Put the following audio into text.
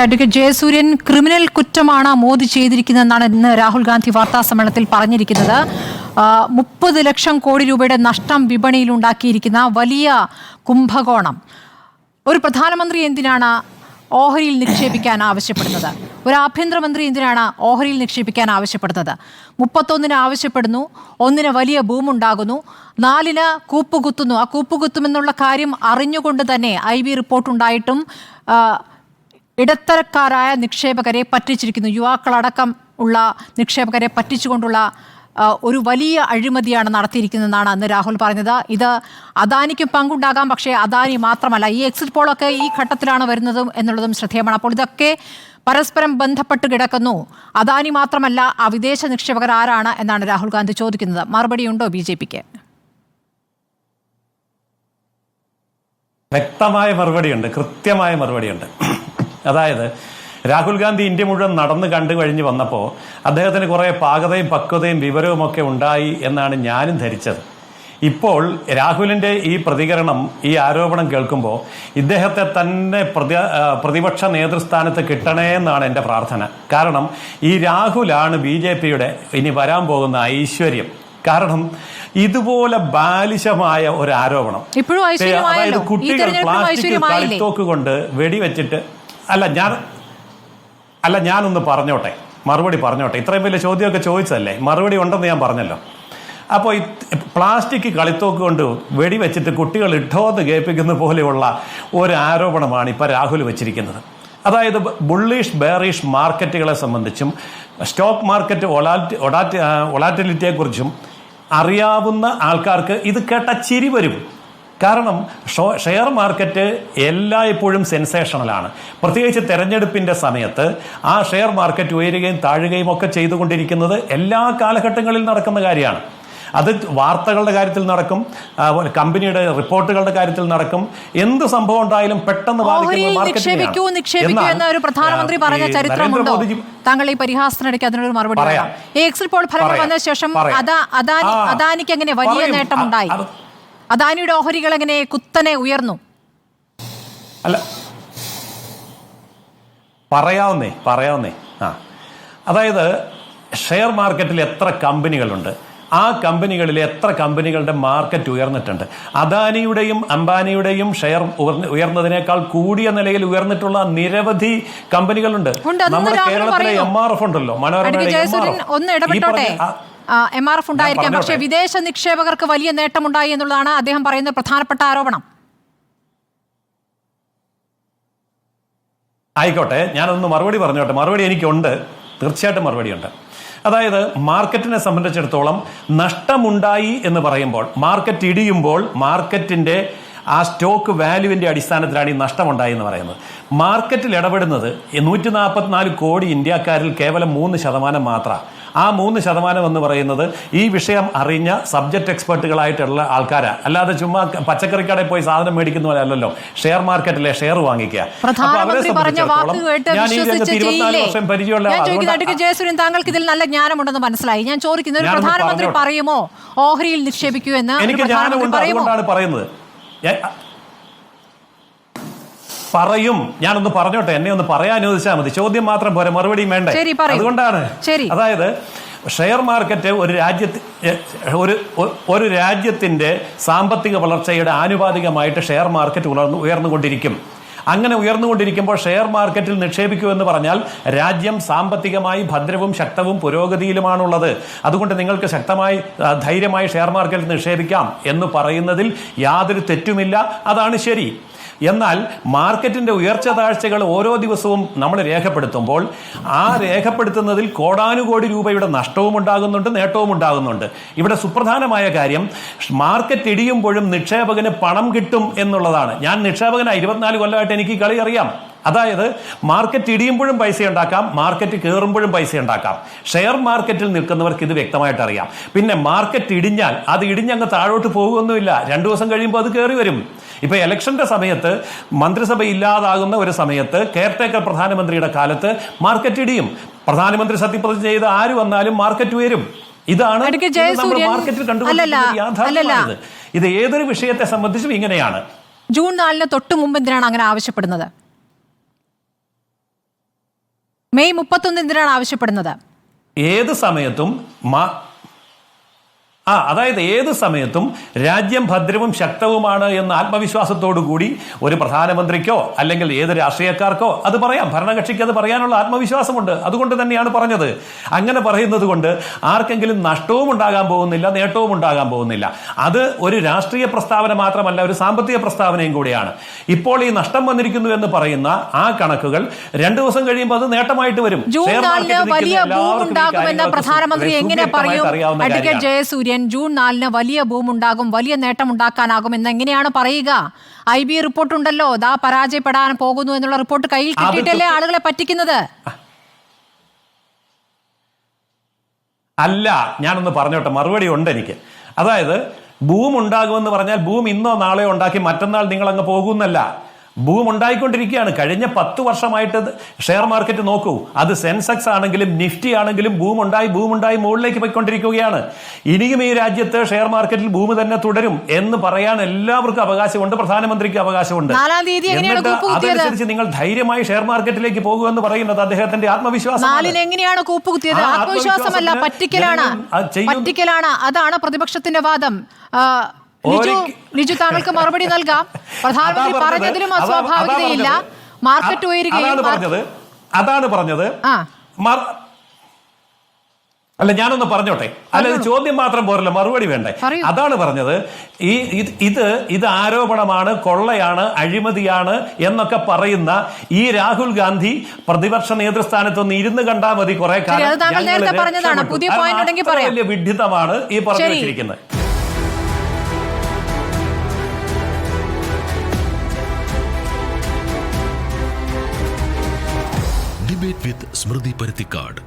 Advocate Jayasuryan criminal കുറ്റമാണ് മോദി ചെയ്തിരിക്കുന്നതെന്നാണ് ഇന്ന് രാഹുൽ ഗാന്ധി വാർത്താ സമ്മേളനത്തിൽ പറഞ്ഞിരിക്കുന്നത്. മുപ്പത് ലക്ഷം കോടി രൂപയുടെ നഷ്ടം വിപണിയിൽ ഉണ്ടാക്കിയിരിക്കുന്ന വലിയ കുംഭകോണം. ഒരു പ്രധാനമന്ത്രി എന്തിനാണ് ഓഹരിയിൽ നിക്ഷേപിക്കാൻ ആവശ്യപ്പെടുന്നത്? ഒരു ആഭ്യന്തരമന്ത്രി എന്തിനാണ് ഓഹരിയിൽ നിക്ഷേപിക്കാൻ ആവശ്യപ്പെടുന്നത്? മുപ്പത്തൊന്നിന് ആവശ്യപ്പെടുന്നു ഒന്നിന് വലിയ ബൂമുണ്ടാകുന്നു നാലിന് കൂപ്പുകുത്തുന്നു. ആ കൂപ്പുകുത്തുമെന്നുള്ള കാര്യം അറിഞ്ഞുകൊണ്ട് തന്നെ ഐ ബി റിപ്പോർട്ടുണ്ടായിട്ടും ഇടത്തരക്കാരായ നിക്ഷേപകരെ പറ്റിച്ചിരിക്കുന്നു. യുവാക്കളടക്കം ഉള്ള നിക്ഷേപകരെ പറ്റിച്ചുകൊണ്ടുള്ള ഒരു വലിയ അഴിമതിയാണ് നടത്തിയിരിക്കുന്നതെന്നാണ് അന്ന് രാഹുൽ പറഞ്ഞത്. ഇത് അദാനിക്കും പങ്കുണ്ടാകാം പക്ഷേ അദാനി മാത്രമല്ല ഈ എക്സിറ്റ് പോളൊക്കെ ഈ ഘട്ടത്തിലാണ് വരുന്നതും എന്നുള്ളതും ശ്രദ്ധേയമാണ്. അപ്പോൾ ഇതൊക്കെ പരസ്പരം ബന്ധപ്പെട്ട് കിടക്കുന്നു. അദാനി മാത്രമല്ല ആ വിദേശ നിക്ഷേപകർ ആരാണ് എന്നാണ് രാഹുൽ ഗാന്ധി ചോദിക്കുന്നത്. മറുപടിയുണ്ടോ ബി ജെ പിക്ക്? വ്യക്തമായ മറുപടിയുണ്ട് കൃത്യമായ മറുപടിയുണ്ട്. അതായത് രാഹുൽ ഗാന്ധി ഇന്ത്യ മുഴുവൻ നടന്നു കണ്ടു കഴിഞ്ഞ് വന്നപ്പോൾ അദ്ദേഹത്തിന് കുറേ പാകതയും പക്വതയും വിവരവും ഒക്കെ ഉണ്ടായി എന്നാണ് ഞാനും ധരിച്ചത്. ഇപ്പോൾ രാഹുലിന്റെ ഈ പ്രതികരണം ഈ ആരോപണം കേൾക്കുമ്പോൾ ഇദ്ദേഹത്തെ തന്നെ പ്രതി പ്രതിപക്ഷ നേതൃസ്ഥാനത്ത് കിട്ടണേ എന്നാണ് എന്റെ പ്രാർത്ഥന. കാരണം ഈ രാഹുലാണ് ബി ജെ പിയുടെ ഇനി വരാൻ പോകുന്ന ഐശ്വര്യം. കാരണം ഇതുപോലെ ബാലിശമായ ഒരു ആരോപണം. അതായത് കുട്ടികൾ പ്ലാസ്റ്റിക് കളിത്തോക്ക് കൊണ്ട് വെടിവെച്ചിട്ട് അല്ല ഞാൻ അല്ല ഞാനൊന്ന് പറഞ്ഞോട്ടെ. മറുപടി പറഞ്ഞോട്ടെ. ഇത്രയും വലിയ ചോദ്യമൊക്കെ ചോദിച്ചതല്ലേ? മറുപടി ഉണ്ടെന്ന് ഞാൻ പറഞ്ഞല്ലോ. അപ്പോൾ പ്ലാസ്റ്റിക് കളിത്തോക്ക് കൊണ്ട് വെടിവെച്ചിട്ട് കുട്ടികൾ ഇട്ടോന്ന് കേൾപ്പിക്കുന്ന പോലെയുള്ള ഒരു ആരോപണമാണ് ഇപ്പം രാഹുൽ വെച്ചിരിക്കുന്നത്. അതായത് ബുള്ളിഷ് ബേറിഷ് മാർക്കറ്റുകളെ സംബന്ധിച്ചും സ്റ്റോക്ക് മാർക്കറ്റ് ഒളാറ്റ് ഒടാറ്റ് ഒളാറ്റിലിറ്റിയെക്കുറിച്ചും അറിയാവുന്ന ആൾക്കാർക്ക് ഇത് കേട്ട ചിരി വരും. കാരണം ഷോ- ഷെയർ മാർക്കറ്റ് എല്ലായ്പ്പോഴും സെൻസേഷണലാണ്. പ്രത്യേകിച്ച് തെരഞ്ഞെടുപ്പിന്റെ സമയത്ത് ആ ഷെയർ മാർക്കറ്റ് ഉയരുകയും താഴുകയും ഒക്കെ ചെയ്തുകൊണ്ടിരിക്കുന്നത് എല്ലാ കാലഘട്ടങ്ങളിൽ നടക്കുന്ന കാര്യമാണ്. അത് വാർത്തകളുടെ കാര്യത്തിൽ നടക്കും കമ്പനിയുടെ റിപ്പോർട്ടുകളുടെ കാര്യത്തിൽ നടക്കും. എന്ത് സംഭവം ഉണ്ടായാലും പെട്ടെന്ന് താങ്കൾ ഈ പരിഹാസത്തിനിടയ്ക്ക് അതിനൊരു മറുപടി പറയാം. ഈ എക്സിറ്റ് പോൾ ഫലങ്ങൾ വന്ന ശേഷം അദാനിക്ക് എങ്ങനെ വലിയ. നേട്ടമുണ്ടായി? അദാനിയുടെ ഓഹരികൾ എങ്ങനെ കുത്തനെ ഉയർന്നു? അല്ല. പറയാവുന്നേ പറയാവുന്നേ. ആ. അതായത് ഷെയർ മാർക്കറ്റിൽ എത്ര കമ്പനികളുണ്ട്? ആ കമ്പനികളിൽ എത്ര കമ്പനികളുടെ മാർക്കറ്റ് ഉയർന്നിട്ടുണ്ട്? അദാനിയുടെയും അംബാനിയുടെയും ഷെയർ ഉയർന്ന- ഉയർന്നതിനേക്കാൾ കൂടിയ നിലയിൽ ഉയർന്നിട്ടുള്ള നിരവധി കമ്പനികളുണ്ട്. നമ്മുടെ കേരളത്തിലെ. എം ആർ എഫ് ഉണ്ടല്ലോ മനോരമയുടെ M R F. M R F ഉണ്ടായിരിക്കാം. പക്ഷേ വിദേശ നിക്ഷേപകർക്ക് വലിയ നേട്ടമുണ്ടായി എന്നുള്ളതാണ് അദ്ദേഹം പറയുന്ന പ്രധാനപ്പെട്ട ആരോപണം. ആയിക്കോട്ടെ ഞാനൊന്ന് മറുപടി പറഞ്ഞോട്ടെ. മറുപടി എനിക്കുണ്ട്. തീർച്ചയായിട്ടും മറുപടിയുണ്ട്. അതായത് മാർക്കറ്റിനെ സംബന്ധിച്ചിടത്തോളം നഷ്ടമുണ്ടായി എന്ന് പറയുമ്പോൾ മാർക്കറ്റ് ഇടിയുമ്പോൾ മാർക്കറ്റിന്റെ ആ സ്റ്റോക്ക് വാല്യുവിന്റെ അടിസ്ഥാനത്തിലാണ് ഈ നഷ്ടമുണ്ടായി എന്ന് പറയുന്നത്. മാർക്കറ്റിൽ ഇടപെടുന്നത് നൂറ്റി നാൽപ്പത്തിനാല് കോടി ഇന്ത്യക്കാരിൽ കേവലം മൂന്ന് ശതമാനം മാത്രമാണ്. ആ മൂന്ന് ശതമാനം എന്ന് പറയുന്നത് ഈ വിഷയം അറിഞ്ഞ സബ്ജക്ട് എക്സ്പെർട്ടുകളായിട്ടുള്ള ആൾക്കാരാ. അല്ലാതെ ചുമ്മാ പച്ചക്കറി കടയിൽ പോയി സാധനം മേടിക്കുന്ന പോലെ അല്ലല്ലോ. ഷെയർ മാർക്കറ്റിലെ ഷെയർ വാങ്ങിക്കുക. അപ്പൊ അവരെ സംബന്ധിച്ചിടത്തോളം താങ്കൾക്ക് ഇതിൽ നല്ല ജ്ഞാനമുണ്ടെന്ന് മനസ്സിലായി. ഞാൻ ചോദിക്കുന്ന ഒരു പ്രധാനമന്ത്രി പറയുമോ? ഓഹരിയിൽ നിക്ഷേപിക്കൂ എന്ന്? എനിക്ക് ജ്ഞാനമുണ്ട് അതുകൊണ്ടാണ് പറയുന്നത്. പറയും. ഞാനൊന്ന് പറഞ്ഞോട്ടെ എന്നെ ഒന്ന് പറയാൻ അനുവദിച്ചാൽ മതി. ചോദ്യം മാത്രം പോരെ മറുപടിയും വേണ്ട. അതുകൊണ്ടാണ് അതായത് ഷെയർ മാർക്കറ്റ് ഒരു രാജ്യത്ത് ഒരു ഒരു രാജ്യത്തിന്റെ സാമ്പത്തിക വളർച്ചയുടെ ആനുപാതികമായിട്ട് ഷെയർ മാർക്കറ്റ് ഉണർന്നു ഉയർന്നുകൊണ്ടിരിക്കും. അങ്ങനെ ഉയർന്നുകൊണ്ടിരിക്കുമ്പോൾ ഷെയർ മാർക്കറ്റിൽ നിക്ഷേപിക്കൂ എന്ന് പറഞ്ഞാൽ രാജ്യം സാമ്പത്തികമായി ഭദ്രവും ശക്തവും പുരോഗതിയിലുമാണുള്ളത്. അതുകൊണ്ട് നിങ്ങൾക്ക് ശക്തമായി ധൈര്യമായി ഷെയർ മാർക്കറ്റിൽ നിക്ഷേപിക്കാം എന്ന് പറയുന്നതിൽ യാതൊരു തെറ്റുമില്ല. അതാണ് ശരി. എന്നാൽ മാർക്കറ്റിന്റെ ഉയർച്ച താഴ്ചകൾ ഓരോ ദിവസവും നമ്മൾ രേഖപ്പെടുത്തുമ്പോൾ ആ രേഖപ്പെടുത്തുന്നതിൽ കോടാനുകോടി രൂപയുടെ നഷ്ടവും ഉണ്ടാകുന്നുണ്ട് നേട്ടവും ഉണ്ടാകുന്നുണ്ട്. ഇവിടെ സുപ്രധാനമായ കാര്യം മാർക്കറ്റ് ഇടിയുമ്പോഴും നിക്ഷേപകന് പണം കിട്ടും എന്നുള്ളതാണ്. ഞാൻ നിക്ഷേപകന ഇരുപത്തിനാല് കൊല്ലമായിട്ട് എനിക്ക് കളി അറിയാം. അതായത് മാർക്കറ്റ് ഇടിയുമ്പോഴും പൈസ ഉണ്ടാക്കാം മാർക്കറ്റ് കയറുമ്പോഴും പൈസ ഉണ്ടാക്കാം. ഷെയർ മാർക്കറ്റിൽ നിൽക്കുന്നവർക്ക് ഇത് വ്യക്തമായിട്ട് അറിയാം. പിന്നെ മാർക്കറ്റ് ഇടിഞ്ഞാൽ അത് ഇടിഞ്ഞങ്ങ് താഴോട്ട് പോകുമൊന്നുമില്ല രണ്ടു ദിവസം കഴിയുമ്പോൾ അത് കയറി വരും. ഇപ്പൊ ഇലക്ഷന്റെ സമയത്ത് മന്ത്രിസഭ ഇല്ലാതാകുന്ന ഒരു സമയത്ത് കെയർടേക്കർ പ്രധാനമന്ത്രിയുടെ കാലത്ത് മാർക്കറ്റ് ഇടിയും. പ്രധാനമന്ത്രി സത്യപ്രതിജ്ഞ ചെയ്ത് ആര് വന്നാലും മാർക്കറ്റ് ഉയരും. ഇതാണ് മാർക്കറ്റിൽ കണ്ടുപിടിക്കുന്നത് അല്ലല്ല. ഇത് ഏതൊരു വിഷയത്തെ സംബന്ധിച്ചും ഇങ്ങനെയാണ്. ജൂൺ നാലിന് തൊട്ട് മുമ്പ് എന്തിനാണ് അങ്ങനെ ആവശ്യപ്പെടുന്നത്? മെയ് മുപ്പത്തൊന്ന് എന്തിനാണ് ആവശ്യപ്പെടുന്നത്? ഏത് സമയത്തും ആ അതായത് ഏത് സമയത്തും രാജ്യം ഭദ്രവും ശക്തവുമാണ് എന്ന ആത്മവിശ്വാസത്തോടു കൂടി ഒരു പ്രധാനമന്ത്രിക്കോ അല്ലെങ്കിൽ ഏത് രാഷ്ട്രീയക്കാർക്കോ അത് പറയാം. ഭരണകക്ഷിക്ക് അത് പറയാനുള്ള ആത്മവിശ്വാസമുണ്ട്. അതുകൊണ്ട് തന്നെയാണ് പറഞ്ഞത്. അങ്ങനെ പറയുന്നത് കൊണ്ട് ആർക്കെങ്കിലും നഷ്ടവും ഉണ്ടാകാൻ പോകുന്നില്ല നേട്ടവും ഉണ്ടാകാൻ പോകുന്നില്ല. അത് ഒരു രാഷ്ട്രീയ പ്രസ്താവന മാത്രമല്ല ഒരു സാമ്പത്തിക പ്രസ്താവനയും കൂടിയാണ്. ഇപ്പോൾ ഈ നഷ്ടം വന്നിരിക്കുന്നു എന്ന് പറയുന്ന ആ കണക്കുകൾ രണ്ടു ദിവസം കഴിയുമ്പോൾ അത് നേട്ടമായിട്ട് വരും. ഷെയർ പ്രധാനമന്ത്രി എങ്ങനെ പറയും? അഡ്വക്കേറ്റ് കാര്യമാണ്. ജയസൂര്യൻ ജൂൺ നാലിന് വലിയ ഭൂമുണ്ടാകും വലിയ നേട്ടം ഉണ്ടാക്കാനാകും എന്ന് എങ്ങനെയാണ് പറയുക? ഐ ബി റിപ്പോർട്ട് ഉണ്ടല്ലോ ദാ പരാജയപ്പെടാൻ പോകുന്നു എന്നുള്ള റിപ്പോർട്ട് കയ്യിൽ കിട്ടിയിട്ടല്ലേ ആളുകളെ പറ്റിക്കുന്നത്? അല്ല ഞാനൊന്ന് പറഞ്ഞോട്ടെ മറുപടി ഉണ്ട് എനിക്ക്. അതായത് ഭൂമുണ്ടാകുമെന്ന് പറഞ്ഞാൽ ഭൂമി ഇന്നോ നാളെയോ ഉണ്ടാക്കി മറ്റന്നാൾ നിങ്ങൾ അങ്ങ് പോകുന്നല്ല. ഭൂം ഉണ്ടായിക്കൊണ്ടിരിക്കുകയാണ് കഴിഞ്ഞ പത്ത് വർഷമായിട്ട് ഷെയർ മാർക്കറ്റ് നോക്കൂ. അത് സെൻസെക്സ് ആണെങ്കിലും നിഫ്റ്റി ആണെങ്കിലും ഭൂം ഉണ്ടായി ഭൂം ഉണ്ടായി മുകളിലേക്ക് പോയിക്കൊണ്ടിരിക്കുകയാണ്. ഇനിയും ഈ രാജ്യത്ത് ഷെയർ മാർക്കറ്റിൽ ഭൂമി തന്നെ തുടരും എന്ന് പറയാൻ എല്ലാവർക്കും അവകാശമുണ്ട്. പ്രധാനമന്ത്രിക്ക് അവകാശമുണ്ട്. എന്നിട്ട്? അതനുസരിച്ച് നിങ്ങൾ ധൈര്യമായി ഷെയർ മാർക്കറ്റിലേക്ക് പോകുമെന്ന് പറയുന്നത് അദ്ദേഹത്തിന്റെ ആത്മവിശ്വാസം എങ്ങനെയാണ് കൂപ്പുകുത്തിയത്? ആത്മവിശ്വാസമല്ല പറ്റിക്കലാണ്. പറ്റിക്കലാണ്. അതാണ് പ്രതിപക്ഷത്തിന്റെ വാദം. ലിജു ലിജു താങ്കൾക്ക് മറുപടി നൽകാം. പ്രധാനമന്ത്രി പറഞ്ഞതിലും അസ്വാഭാവികതയില്ല. മാർക്കറ്റ് ഉയരുകയും അതാണ് പറഞ്ഞത്. അതാണ് പറഞ്ഞത്. അല്ല ഞാനൊന്ന് പറഞ്ഞോട്ടെ. അല്ല ചോദ്യം മാത്രം പോരല്ലോ. മറുപടി വേണ്ടേ? അതാണ് പറഞ്ഞത്. ഈ ഇത് ഇത് ആരോപണമാണ് കൊള്ളയാണ് അഴിമതിയാണ് എന്നൊക്കെ പറയുന്ന ഈ രാഹുൽ ഗാന്ധി പ്രതിപക്ഷ നേതൃസ്ഥാനത്ത് ഒന്ന് ഇരുന്ന് കണ്ടാൽ മതി കുറെ കാലം. വിഡിതമാണ് ഈ പറഞ്ഞു നേരത്തെ ഡിബേറ്റ് വിത്ത് സ്മൃതി പരുത്തിക്കാട്